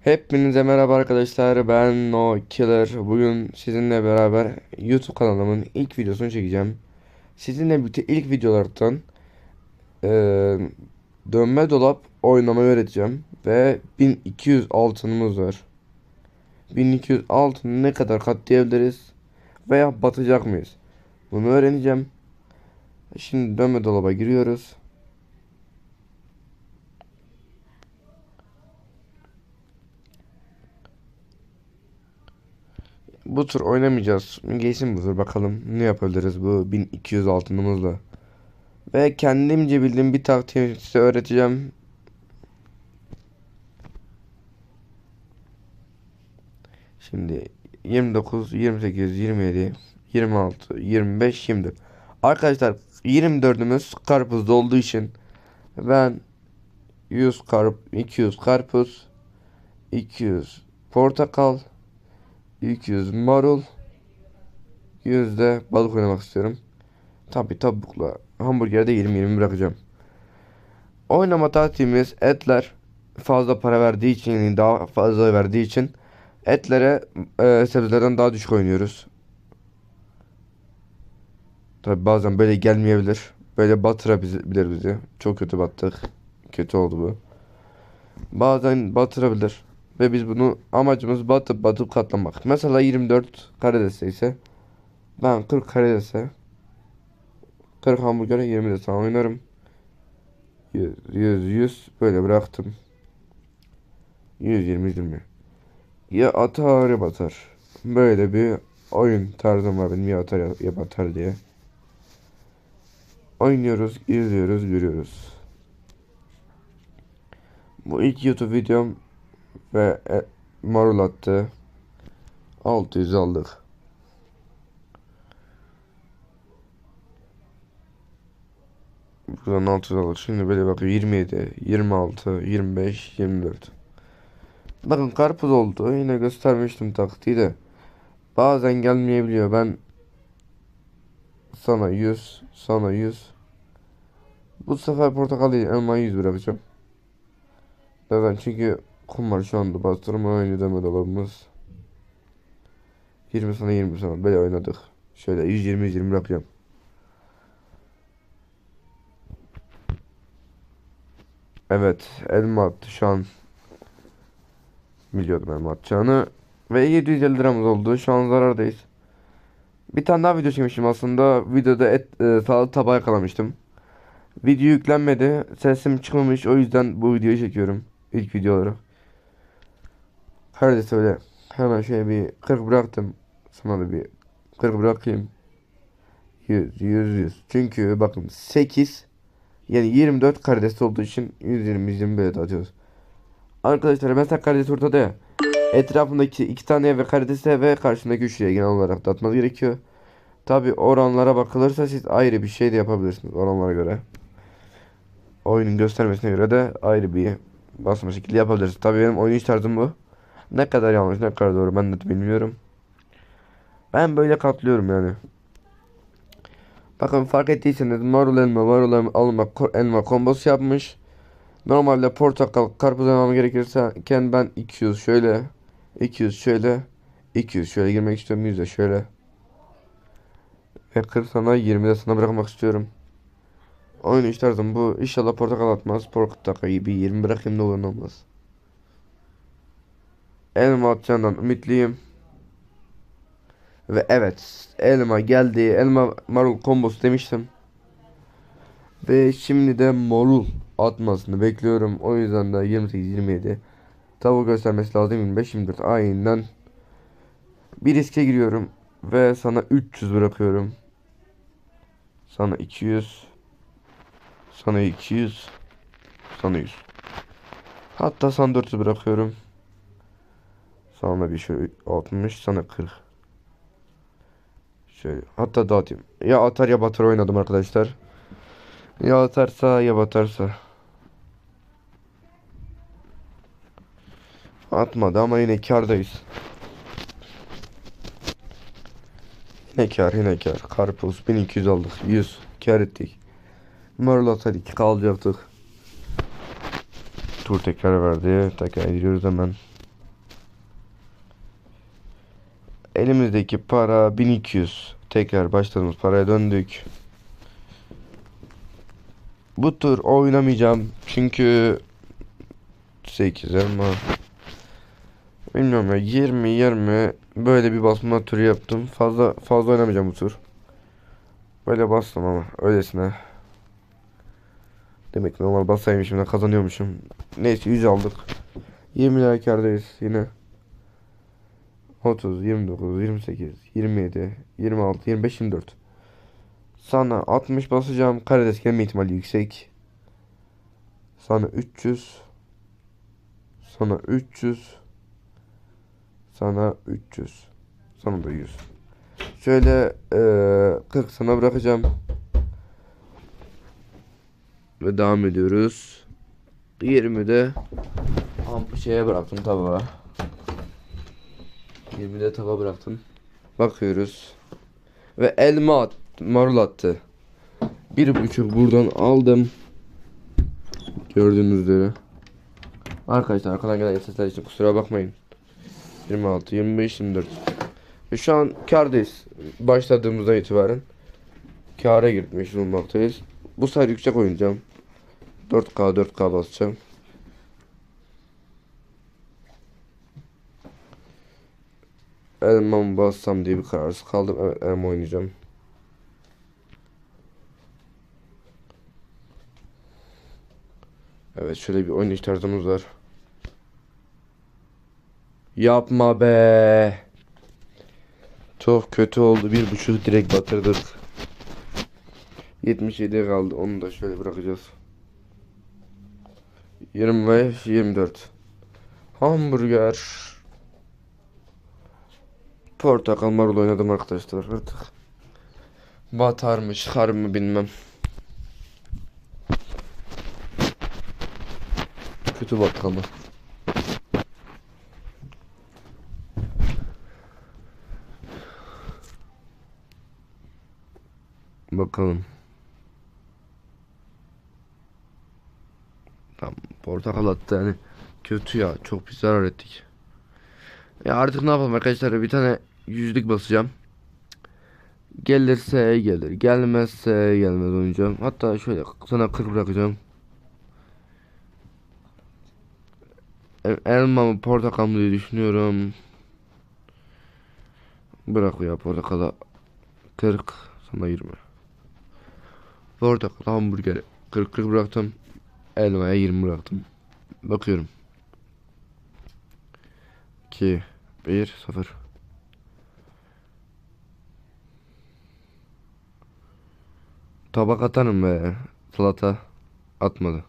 Hepinize merhaba arkadaşlar ben No Killer. Bugün sizinle beraber YouTube kanalımın ilk videosunu çekeceğim. Sizinle birlikte ilk videolardan eee, Dönme dolap oynamayı öğreteceğim Ve 1200 altınımız var. 1200 altını ne kadar katlayabiliriz Veya batacak mıyız? Bunu öğreneceğim. Şimdi dönme dolaba giriyoruz Bu tur oynamayacağız. Geçsin bu tur bakalım ne yapabiliriz bu 1200 altınımızla. Ve kendimce bildiğim bir taktiği size öğreteceğim. Şimdi 29, 28, 27, 26, 25, 24. Arkadaşlar 24'ümüz karpuzda olduğu için ben 100 karp 200 karpuz 200 portakal 200 marul 100 de balık oynamak istiyorum. Tabi tavukla hamburgerde 20-20 bırakacağım. Oynama taktiğimiz etler fazla para verdiği için daha fazla verdiği için etlere e, sebzelerden daha düşük oynuyoruz. Tabi bazen böyle gelmeyebilir. Böyle batırabilir bizi. Çok kötü battık. Kötü oldu bu. Bazen batırabilir. Ve biz bunu amacımız batıp batıp katlamak. Mesela 24 karidesi ise ben 40 karidese 40 hamburgere 20 de sana oynarım. 100 100 100 böyle bıraktım. 100 20 20. Ya atar ya batar. Böyle bir oyun tarzım var benim ya atar ya batar diye. Oynuyoruz, izliyoruz, görüyoruz. Bu ilk YouTube videom ve e, marul attı. 600 aldık. Buradan 600 aldık. Şimdi böyle bakıyor 27, 26, 25, 24. Bakın karpuz oldu. Yine göstermiştim taktiği de. Bazen gelmeyebiliyor. Ben sana 100, sana 100. Bu sefer portakal değil, elma 100 bırakacağım. Neden? Çünkü kumar şu anda bastırma oyunu deme dolabımız. 20 sana 20 sana böyle oynadık. Şöyle 120 120 bırakıyorum. Evet elma attı şu an. Biliyordum elma atacağını. Ve 750 liramız oldu. Şu an zarardayız. Bir tane daha video çekmişim aslında. Videoda et, e, sağlık tabağı yakalamıştım. Video yüklenmedi. Sesim çıkmamış. O yüzden bu videoyu çekiyorum. İlk video olarak. Hadi söyle. Hemen şöyle bir 40 bıraktım. Sana da bir 40 bırakayım. 100, 100, 100. Çünkü bakın 8 yani 24 karides olduğu için 120 120 böyle dağıtıyoruz. Arkadaşlar mesela karides ortada. Etrafındaki iki tane ve karidese ve karşındaki üçlüye genel olarak dağıtmanız gerekiyor. Tabi oranlara bakılırsa siz ayrı bir şey de yapabilirsiniz oranlara göre. Oyunun göstermesine göre de ayrı bir basma şekilde yapabilirsiniz. Tabi benim oynayış tarzım bu. Ne kadar yanlış ne kadar doğru ben de bilmiyorum. Ben böyle katlıyorum yani. Bakın fark ettiyseniz marul elma marul elma alma elma kombosu yapmış. Normalde portakal karpuz almam gerekirken ben 200 şöyle 200 şöyle 200 şöyle girmek istiyorum 100 de şöyle. Ve 40 sana 20 de sana bırakmak istiyorum. Oyun iş tarzım bu. İnşallah portakal atmaz. Portakal bir 20 bırakayım da olur olmaz. Elma atacağından ümitliyim. Ve evet elma geldi. Elma marul kombosu demiştim. Ve şimdi de marul atmasını bekliyorum. O yüzden de 28-27 tavuk göstermesi lazım 25-24 aynen. Bir riske giriyorum. Ve sana 300 bırakıyorum. Sana 200. Sana 200. Sana 100. Hatta sana 400 bırakıyorum. Sana bir şöyle 60 sana 40. Şöyle hatta dağıtayım. Ya atar ya batar oynadım arkadaşlar. Ya atarsa ya batarsa. Atmadı ama yine kardayız. Yine kar yine kar. Karpuz 1200 aldık. 100 kar ettik. Marul atardık kalacaktık. Tur tekrar verdi. Tekrar ediyoruz hemen. Elimizdeki para 1200. Tekrar başladığımız paraya döndük. Bu tur oynamayacağım çünkü 8 ama bilmiyorum ya 20 20 böyle bir basma turu yaptım. Fazla fazla oynamayacağım bu tur. Böyle bastım ama öylesine. Demek normal basaymışım da kazanıyormuşum. Neyse 100 aldık. 20 lira kârdayız yine. 30, 29, 28, 27, 26, 25, 24. Sana 60 basacağım. Karides gelme ihtimali yüksek. Sana 300. Sana 300. Sana 300. Sana da 100. Şöyle eee 40 sana bırakacağım. Ve devam ediyoruz. 20 de şeye bıraktım tabağa. 20 de tabağa bıraktım. Bakıyoruz. Ve elma at, marul attı. Bir buçuk buradan aldım. Gördüğünüz üzere. Arkadaşlar arkadan gelen sesler için kusura bakmayın. 26, 25, 24. Ve şu an kârdayız. Başladığımızdan itibaren kâra girmiş bulunmaktayız. Bu sefer yüksek oynayacağım. 4K 4K basacağım. Elma mı bassam diye bir kararsız kaldım. Evet elma oynayacağım. Evet şöyle bir oynayış tarzımız var. Yapma be. Çok kötü oldu. Bir buçuk direkt batırdık. 77 kaldı. Onu da şöyle bırakacağız. 25 24. Hamburger. Portakal marul oynadım arkadaşlar artık. Batar mı çıkar mı bilmem. Kötü battı ama. Bakalım. Tam portakal attı yani. Kötü ya. Çok pis zarar ettik. Ya artık ne yapalım arkadaşlar? Bir tane yüzlük basacağım. Gelirse gelir. Gelmezse gelmez oynayacağım. Hatta şöyle sana 40 bırakacağım. El- Elma mı portakal mı diye düşünüyorum. Bırak ya portakala 40 sana 20. Portakal hamburger 40 40 bıraktım. Elmaya 20 bıraktım. Bakıyorum. 2 1 0 Tabak atarım be. Salata atmadı.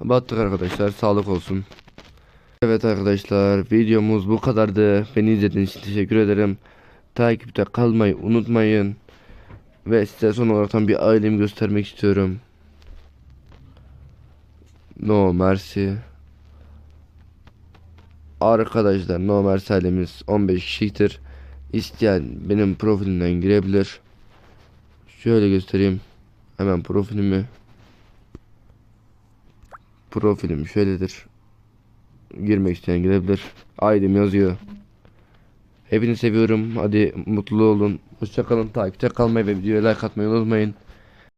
Battık arkadaşlar. Sağlık olsun. Evet arkadaşlar videomuz bu kadardı. Beni izlediğiniz için teşekkür ederim. Takipte kalmayı unutmayın. Ve size son olarak bir ailemi göstermek istiyorum. No Mercy. Arkadaşlar No Mercy ailemiz 15 kişiliktir. İsteyen benim profilimden girebilir. Şöyle göstereyim. Hemen profilimi. Profilim şöyledir. Girmek isteyen girebilir. Aydım yazıyor. Hepinizi seviyorum. Hadi mutlu olun. Hoşçakalın. Takipte kalmayı ve videoya like atmayı unutmayın.